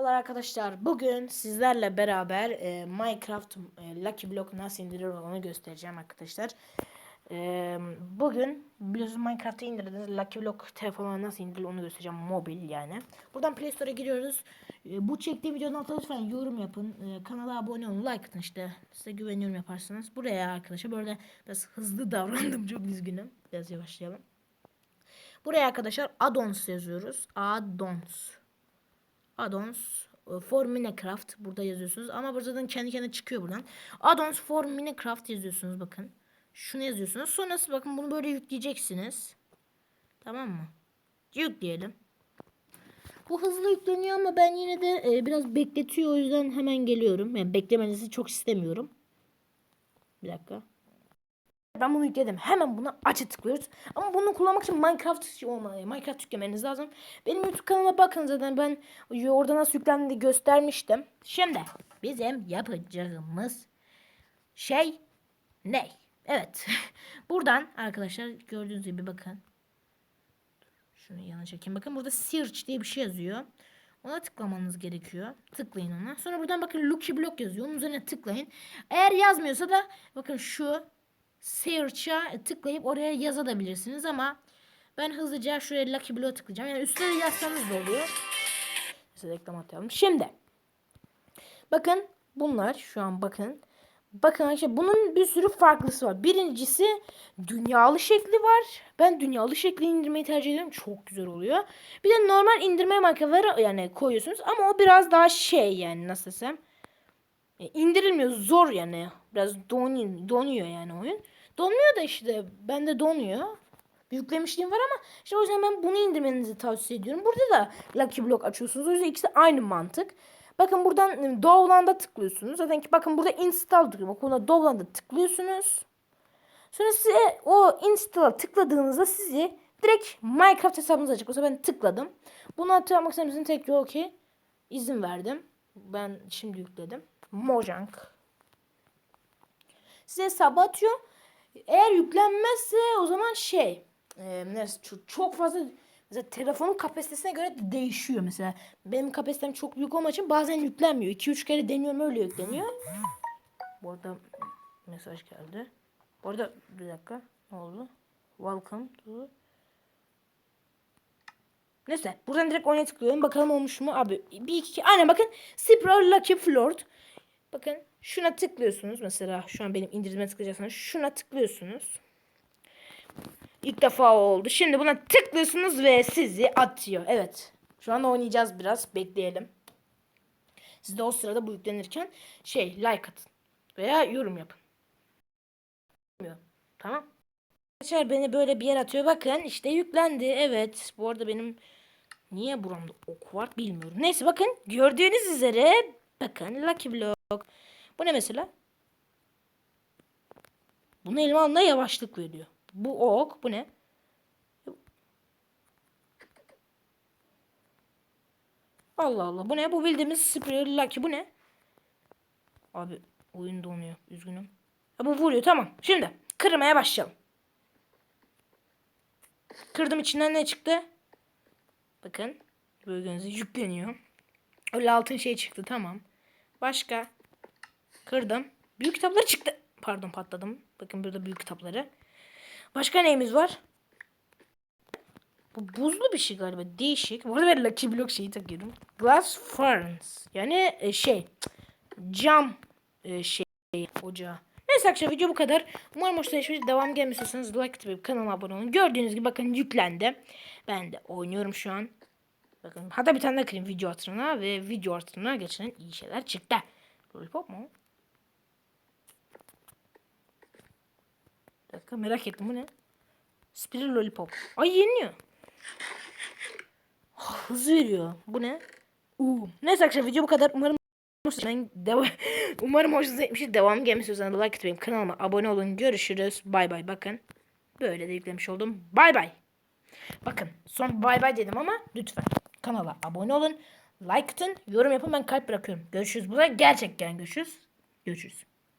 Merhabalar arkadaşlar. Bugün sizlerle beraber e, Minecraft e, Lucky Block nasıl indirilir onu göstereceğim arkadaşlar. E, bugün biliyorsunuz Minecraft'ı indirdiniz. Lucky Block telefonuna nasıl indirilir onu göstereceğim. Mobil yani. Buradan Play Store'a giriyoruz. E, bu çektiğim videonun altına lütfen yorum yapın. E, kanala abone olun. Like atın işte. Size güveniyorum yaparsınız. Buraya arkadaşlar böyle biraz hızlı davrandım. Çok üzgünüm. Biraz yavaşlayalım. Buraya arkadaşlar addons yazıyoruz. Addons. Addons e, for Minecraft burada yazıyorsunuz ama buradan kendi kendine çıkıyor buradan. Addons for Minecraft yazıyorsunuz bakın. Şunu yazıyorsunuz. Sonrası bakın bunu böyle yükleyeceksiniz. Tamam mı? Yükleyelim. Bu hızlı yükleniyor ama ben yine de e, biraz bekletiyor o yüzden hemen geliyorum. Yani beklemenizi çok istemiyorum. Bir dakika. Ben bunu yükledim. Hemen buna açı tıklıyoruz. Ama bunu kullanmak için Minecraft olmalı. Minecraft yüklemeniz lazım. Benim YouTube kanalıma bakın zaten ben orada nasıl yüklendiğini göstermiştim. Şimdi bizim yapacağımız şey ne? Evet. Buradan arkadaşlar gördüğünüz gibi bakın. Şunu yana çekeyim. Bakın burada search diye bir şey yazıyor. Ona tıklamanız gerekiyor. Tıklayın ona. Sonra buradan bakın Lucky Block yazıyor. Onun üzerine tıklayın. Eğer yazmıyorsa da bakın şu search'a tıklayıp oraya yazabilirsiniz ama ben hızlıca şuraya Lucky Block'a tıklayacağım. Yani üstüne yazsanız da oluyor. Size reklam atıyorum. Şimdi bakın bunlar şu an bakın. Bakın arkadaşlar bunun bir sürü farklısı var. Birincisi dünyalı şekli var. Ben dünyalı şekli indirmeyi tercih ediyorum. Çok güzel oluyor. Bir de normal indirme markaları yani koyuyorsunuz ama o biraz daha şey yani nasıl desem. E, indirilmiyor zor yani. Biraz donuyor, donuyor yani oyun. Donmuyor da işte bende donuyor. Yüklemişliğim var ama işte o yüzden ben bunu indirmenizi tavsiye ediyorum. Burada da Lucky Block açıyorsunuz. O yüzden ikisi aynı mantık. Bakın buradan ıı, Dovlan'da tıklıyorsunuz. Zaten ki bakın burada install diyor. Bakın burada Dovlan'da tıklıyorsunuz. Sonra size o install'a tıkladığınızda sizi direkt Minecraft hesabınıza açacak. Mesela ben tıkladım. Bunu atmak istemizin tek yolu ki izin verdim. Ben şimdi yükledim. Mojang. Size hesabı atıyor. Eğer yüklenmezse o zaman şey e, çok fazla mesela telefonun kapasitesine göre değişiyor mesela. Benim kapasitem çok büyük olmadığı için bazen yüklenmiyor. 2-3 kere deniyorum öyle yükleniyor. Bu arada mesaj geldi. Bu arada bir dakika ne oldu? Welcome to Neyse buradan direkt oynaya tıklıyorum. Bakalım olmuş mu? Abi bir iki aynen bakın Spro Lucky Floor. Bakın şuna tıklıyorsunuz. Mesela şu an benim indirime tıklayacaksınız. Şuna tıklıyorsunuz. İlk defa oldu. Şimdi buna tıklıyorsunuz ve sizi atıyor. Evet. Şu an oynayacağız biraz. Bekleyelim. Siz de o sırada bu yüklenirken şey like atın. Veya yorum yapın. Tamam. Arkadaşlar beni böyle bir yer atıyor. Bakın işte yüklendi. Evet. Bu arada benim niye buramda ok var bilmiyorum. Neyse bakın gördüğünüz üzere bakın Lucky Block. Bu ne mesela? Bunu elime alında yavaşlık veriyor. Bu ok. Bu ne? Allah Allah. Bu ne? Bu bildiğimiz Superior Lucky. Bu ne? Abi oyun donuyor. Üzgünüm. Ha, bu vuruyor. Tamam. Şimdi kırmaya başlayalım. Kırdım içinden ne çıktı? Bakın. Gördüğünüz yükleniyor. Öyle altın şey çıktı. Tamam. Başka. Kırdım. Büyük kitapları çıktı. Pardon patladım. Bakın burada büyük kitapları. Başka neyimiz var? Bu buzlu bir şey galiba. Değişik. Bu arada ben Lucky Block şeyi takıyorum. Glass Furnace. Yani e, şey. Cam e, şey ocağı. Neyse arkadaşlar video bu kadar. Umarım hoşuna gitmiştir. Devam gelmişseniz like atıp kanalıma abone olun. Gördüğünüz gibi bakın yüklendi. Ben de oynuyorum şu an. Bakın hatta bir tane daha kırayım video hatırına ve video hatırına geçen iyi şeyler çıktı. Lollipop mu? Bir dakika merak ettim bu ne? Spiral Lollipop. Ay yeniliyor. Ah, hız veriyor. Bu ne? Uuu. Neyse arkadaşlar video bu kadar. Umarım ben devam Umarım hoşunuza gitmiştir. Devam gelmiş istiyorsanız like atmayı, kanalıma abone olun. Görüşürüz. Bay bay. Bakın. Böyle de yüklemiş oldum. Bay bay. Bakın son bay bay dedim ama lütfen kanala abone olun. Like atın, yorum yapın ben kalp bırakıyorum. Görüşürüz. Bu da gerçekten görüşürüz. Görüşürüz.